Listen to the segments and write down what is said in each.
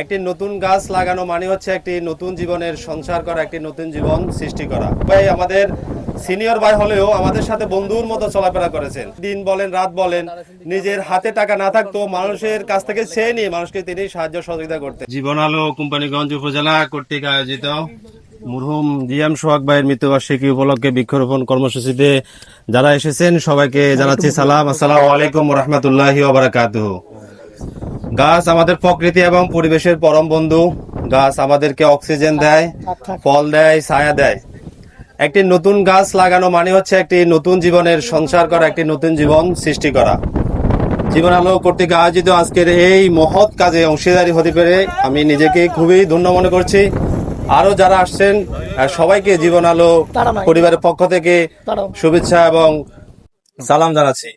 একটি নতুন গাছ লাগানো মানে হচ্ছে একটি নতুন জীবনের সংসার করা, একটি নতুন জীবন সৃষ্টি করা। ভাই, আমাদের সিনিয়র ভাই হলেও আমাদের সাথে বন্ধুর মতো চলাফেরা করেছেন। দিন বলেন, রাত বলেন, নিজের হাতে টাকা না থাকতো মানুষের কাছ থেকে চেয়ে নিয়ে মানুষকে তিনি সাহায্য সহযোগিতা করতেন। জীবন আলো কোম্পানিগঞ্জ উপজেলা কর্তৃক আয়োজিত মুরহুম জিয়াম সোহাগ ভাইয়ের মৃত্যুবার্ষিকী উপলক্ষে বৃক্ষরোপণ কর্মসূচিতে যারা এসেছেন, সবাইকে জানাচ্ছি সালাম। আসসালামু আলাইকুম রহমতুল্লাহি ওবারাকাতুহ গাছ আমাদের প্রকৃতি এবং পরিবেশের পরম বন্ধু। গাছ আমাদেরকে অক্সিজেন দেয় ফল দেয় ছায়া দেয়। একটি নতুন গাছ লাগানো মানে হচ্ছে একটি নতুন জীবনের সংসার করা একটি নতুন জীবন সৃষ্টি করা। জীবন আলো কর্তৃক আয়োজিত আজকের এই মহৎ কাজে অংশীদারি হতে পেরে আমি নিজেকে খুবই ধন্য মনে করছি। আরও যারা আসছেন সবাইকে জীবন আলো পরিবারের পক্ষ থেকে শুভেচ্ছা এবং সালাম জানাচ্ছি।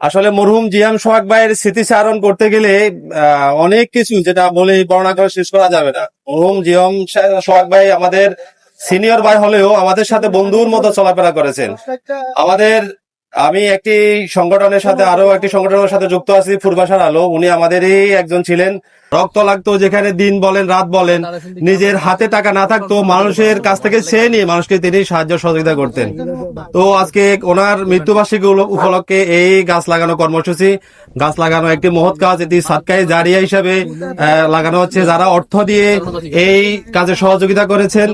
আসলে মরহুম জিয়াম সোহাগ ভাইয়ের স্মৃতিচারণ করতে গেলে অনেক কিছু যেটা বলে বর্ণনা করে শেষ করা যাবে না। মরহুম জিয়াম সোহাগ ভাই আমাদের সিনিয়র ভাই হলেও আমাদের সাথে বন্ধুর মতো চলাফেরা করেছেন। আমাদের আমি একটি সংগঠনের সাথে আরও একটি সংগঠনের সাথে যুক্ত আছি, ফুরবাসার আলো। উনি আমাদেরই একজন ছিলেন। রক্ত লাগতো যেখানে দিন বলেন, রাত বলেন, নিজের হাতে টাকা না থাকতো, মানুষের কাছ থেকে চেয়ে নিয়ে মানুষকে তিনি সাহায্য সহযোগিতা করতেন। তো আজকে ওনার মৃত্যুবার্ষিকী উপলক্ষে এই গাছ লাগানো কর্মসূচি। গাছ লাগানো একটি মহৎ কাজ, এটি সাতকাই জারিয়া হিসাবে লাগানো হচ্ছে। যারা অর্থ দিয়ে এই কাজে সহযোগিতা করেছেন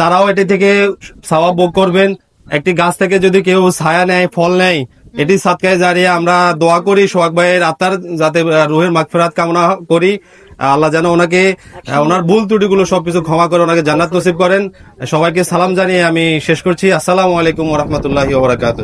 তারাও এটি থেকে সওয়াব ভোগ করবেন। একটি গাছ থেকে যদি কেউ ছায়া নেয়, ফল নেয়, এটি সাতকায় জারিয়ে আমরা দোয়া করি, সোহাগ ভাইয়ের আত্মার যাতে রুহের মাগফিরাত কামনা করি। আল্লাহ যেন ওনাকে ওনার ভুল ত্রুটি গুলো সবকিছু ক্ষমা করে ওনাকে জান্নাত নসিব করেন। সবাইকে সালাম জানিয়ে আমি শেষ করছি। আসসালামু আলাইকুম রহমতুল্লাহ ওবরাকাত